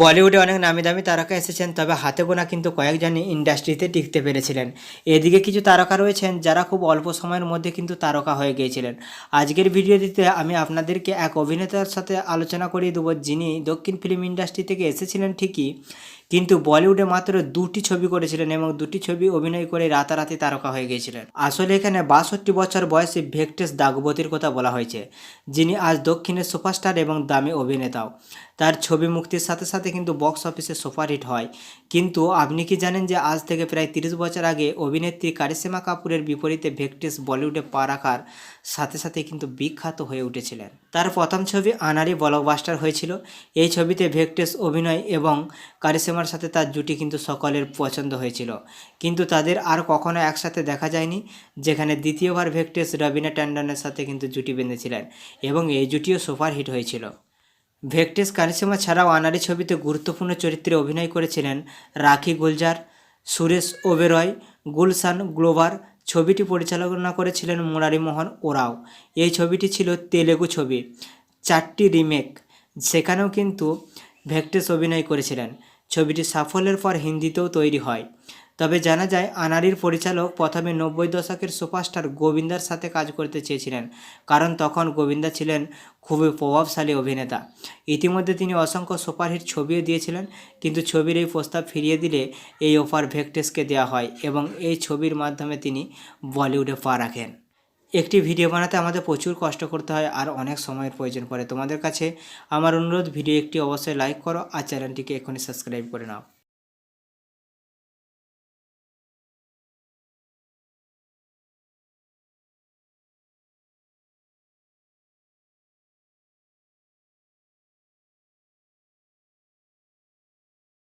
বলিউডে অনেক নামি দামি তারকা এসেছেন, তবে হাতে গোনা কিন্তু কয়েকজনই ইন্ডাস্ট্রিতে টিকতে পেরেছিলেন। এদিকে কিছু তারকা রয়েছেন যারা খুব অল্প সময়ের মধ্যে কিন্তু তারকা হয়ে গিয়েছিলেন। আজকের ভিডিও দিতে আমি আপনাদেরকে এক অভিনেতার সাথে আলোচনা করিয়ে দেবো, যিনি দক্ষিণ ফিল্ম ইন্ডাস্ট্রি থেকে এসেছিলেন ঠিকই, কিন্তু বলিউডে মাত্র দুটি ছবি করেছিলেন এবং দুটি ছবি অভিনয় করে রাতারাতি তারকা হয়ে গিয়েছিলেন। আসলে এখানে বাষট্টি বছর বয়সে ভেঙ্কটেশ দাগবতীর কথা বলা হয়েছে, যিনি আজ দক্ষিণের সুপারস্টার এবং দামি অভিনেতাও। তার ছবি মুক্তির সাথে সাথে কিন্তু বক্স অফিসে সুপারহিট হয়। কিন্তু আপনি কি জানেন যে আজ থেকে প্রায় তিরিশ বছর আগে অভিনেত্রী কারিশ্মা কাপুরের বিপরীতে ভেঙ্কটেশ বলিউডে পা রাখার সাথে সাথে কিন্তু বিখ্যাত হয়ে উঠেছিলেন। তার প্রথম ছবি আনারি ব্লকবাস্টার হয়েছিল। এই ছবিতে ভেঙ্কটেশ অভিনয় এবং কারিশ্মার সাথে তার জুটি কিন্তু সকলের পছন্দ হয়েছিল। কিন্তু তাদের আর কখনো একসাথে দেখা যায়নি, যেখানে দ্বিতীয়বার ভেঙ্কটেশ রবিনা ট্যান্ডনের সাথে কিন্তু জুটি বেঁধেছিলেন এবং এই জুটিও সুপারহিট হয়েছিল। ভেঙ্কটেশ কারিশ্মা ছাড়াও আনারি ছবিতে গুরুত্বপূর্ণ চরিত্রে অভিনয় করেছিলেন রাখি গুলজার, সুরেশ ওবেরয়, গুলশান গ্লোবার ছবিটি পরিচালনা করেছিলেন মোহন ওরাও। এই ছবিটি ছিল তেলেগু ছবি, চারটি রিমেক। সেখানেও কিন্তু ভেঙ্কটেশ অভিনয় করেছিলেন। ছবিটি সাফল্যের পর হিন্দিতেও তৈরি হয়। তবে জানা যায় আনারির পরিচালক প্রথমে নব্বই দশকের সুপারস্টার গোবিন্দার সাথে কাজ করতে চেয়েছিলেন, কারণ তখন গোবিন্দা ছিলেন খুবই প্রভাবশালী অভিনেতা। ইতিমধ্যে তিনি অসংখ্য সুপারহিট ছবিও দিয়েছিলেন, কিন্তু ছবির এই প্রস্তাব ফিরিয়ে দিলে এই অফার ভেক্টেসকে দেওয়া হয় এবং এই ছবির মাধ্যমে তিনি বলিউডে পা রাখেন। একটি ভিডিও বানাতে আমাদের প্রচুর কষ্ট করতে হয় আর অনেক সময়ের প্রয়োজন পড়ে। তোমাদের কাছে আমার অনুরোধ, ভিডিও একটি অবশ্যই লাইক করো আর চ্যানেলটিকে এখনই সাবস্ক্রাইব করে নাও।